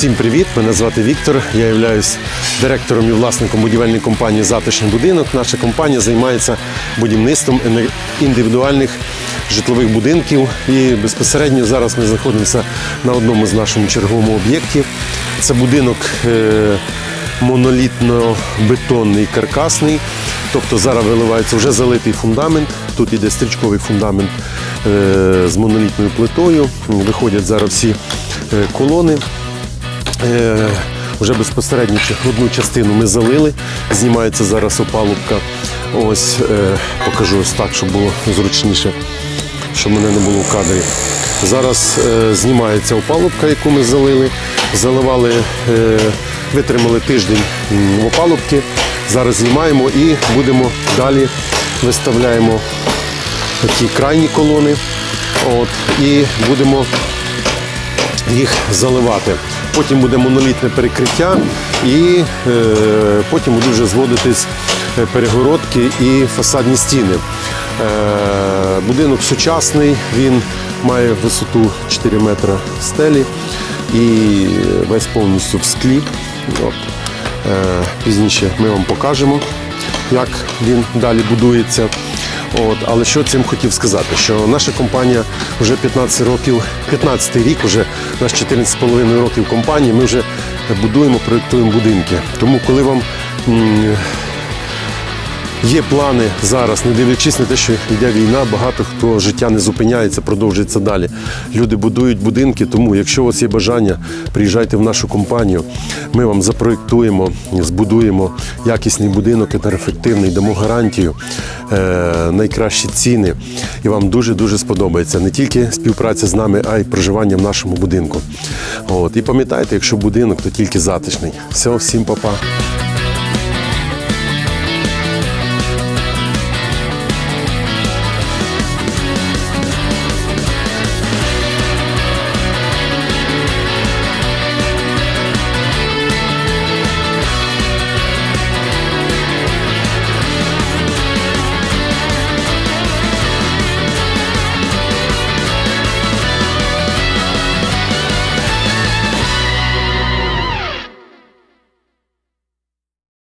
Всім привіт! Мене звати Віктор. Я являюсь директором і власником будівельної компанії Затишний будинок. Наша компанія займається будівництвом індивідуальних житлових будинків. І безпосередньо зараз ми знаходимося на одному з нашому черговому об'єктів. Це будинок е, монолітно-бетонний каркасний. Тобто зараз виливається вже залитий фундамент. Тут іде стрічковий фундамент е, з монолітною плитою. Виходять зараз всі е, колони. Е, Вже безпосередньо одну частину ми залили. Знімається зараз опалубка. Ось е, покажу ось так, щоб було зручніше, щоб мене не було в кадрі. Зараз е, знімається опалубка, яку ми залили. Заливали, е, витримали тиждень в опалубки. Зараз знімаємо і будемо далі виставляємо такі крайні колони. От, і будемо їх заливати. Потім буде монолітне перекриття, і е, потім будуть вже зводитись е, перегородки і фасадні стіни. Е, будинок сучасний, він має висоту 4 метри стелі і весь повністю в склі. От. Пізніше ми вам покажемо, як він далі будується. От, але що цим хотів сказати? Що наша компанія вже 15 років, 15 рік, вже наш 14,5 років компанії, ми вже будуємо, проєктуємо будинки. Тому коли вам Є плани зараз, не дивлячись на те, що йде війна, багато хто життя не зупиняється, продовжується далі. Люди будують будинки, тому якщо у вас є бажання, приїжджайте в нашу компанію. Ми вам запроєктуємо, збудуємо якісний будинок, енергоефективний, дамо гарантію, е, найкращі ціни. І вам дуже-дуже сподобається не тільки співпраця з нами, а й проживання в нашому будинку. От. І пам'ятайте, якщо будинок, то тільки затишний. Все, всім па-па.